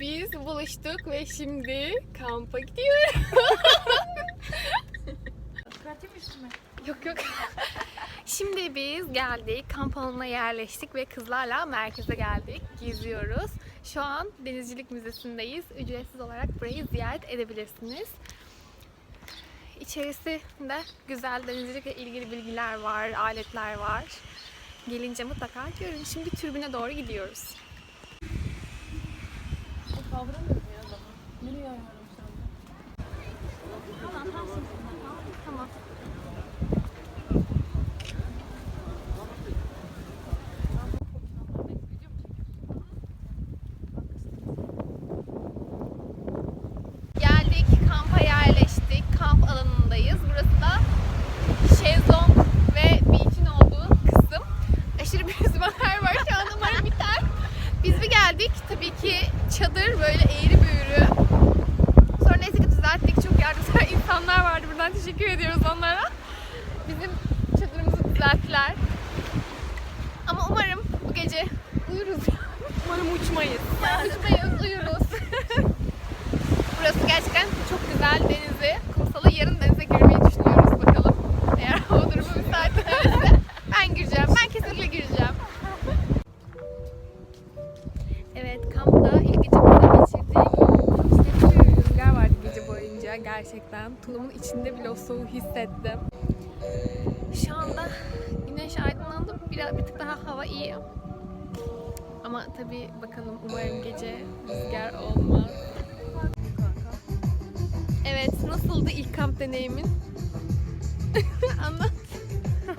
Biz buluştuk ve şimdi kampa gidiyoruz. Yok yok. Şimdi biz geldik, kamp alanına yerleştik ve kızlarla merkeze geldik. Geziyoruz. Şu an Denizcilik Müzesi'ndeyiz. Ücretsiz olarak burayı ziyaret edebilirsiniz. İçerisinde güzel denizcilikle ilgili bilgiler var, aletler var. Gelince mutlaka görün. Şimdi türbüne doğru gidiyoruz. Tamam. Geldik, kampa yerleştik. Kamp alanındayız. Burası da şezlong ve beach'in olduğu kısım. Aşırı bir rüzgar var şu an umarım biter. Biz bir geldik. Tabii ki çadır böyle eğri büğrü. Sonra neyse ki düzelttik. Çok yardımsever insanlar vardı. Buradan teşekkür ediyoruz onlara. Bizim çadırımızı düzelttiler. Ama umarım bu gece uyuruz. umarım uçmayız. Uçmayız, uyuruz. Burası gerçekten çok güzel denizi. Gerçekten. Tulumun içinde bile o soğuğu hissettim. Şu anda güneş aydınlandı. Biraz bir tık daha hava iyi. Ama tabii bakalım umarım gece rüzgar olmaz. Evet, nasıldı ilk kamp deneyimin? Anlat.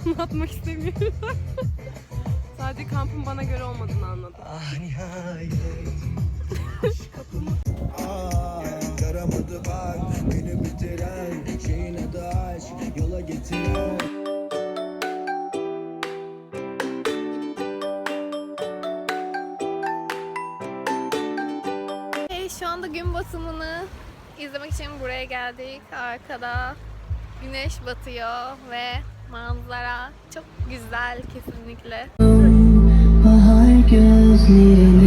Anlatmak istemiyorum. Sadece kampın bana göre olmadığını anladım. Ah nihayet Şu anda gün batımını izlemek için buraya geldik. Arkada güneş batıyor ve manzara çok güzel kesinlikle. Bahar gözlerini